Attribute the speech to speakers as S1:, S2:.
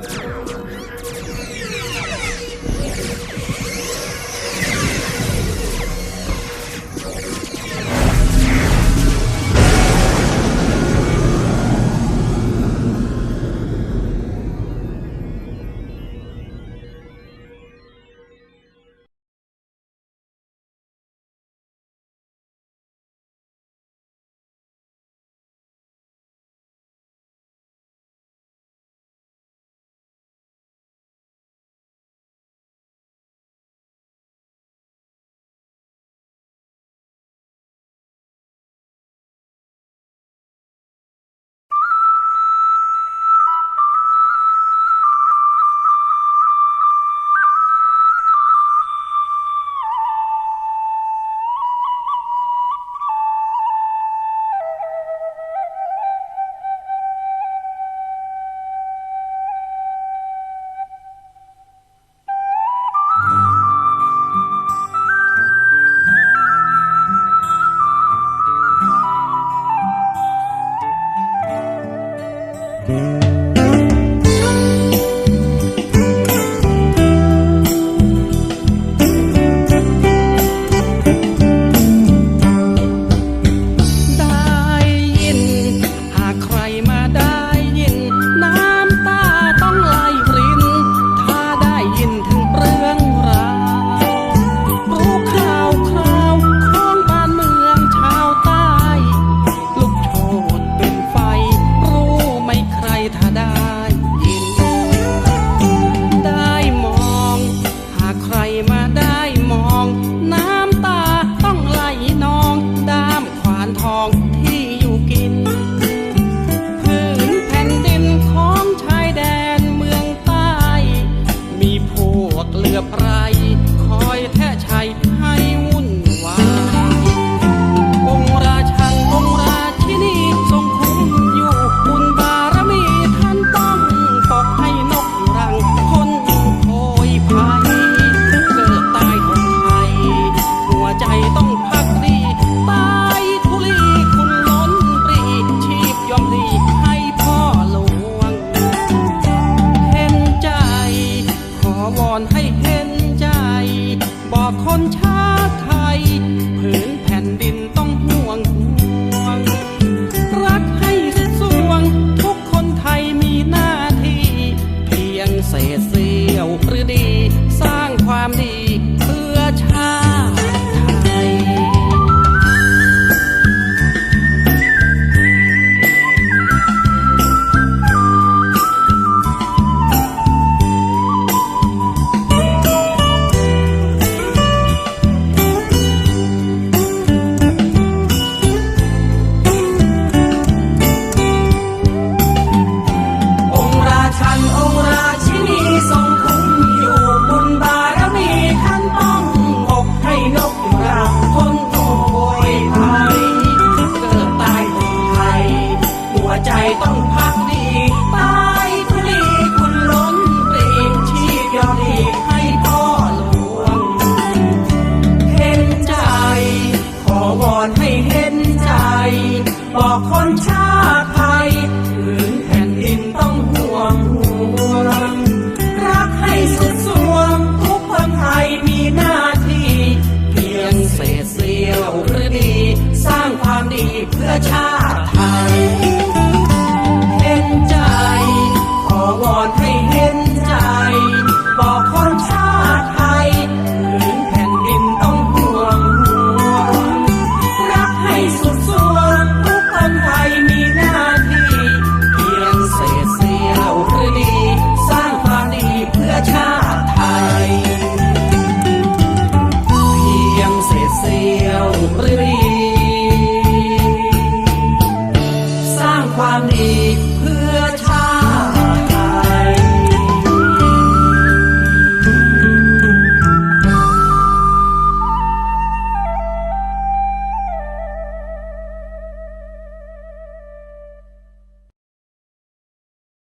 S1: Thank you ทองที่อยู่กินพื้นแผ่นดินของชายแดนเมืองใต้ มีพวกเหลือไพร อนให้ Hi. ความดี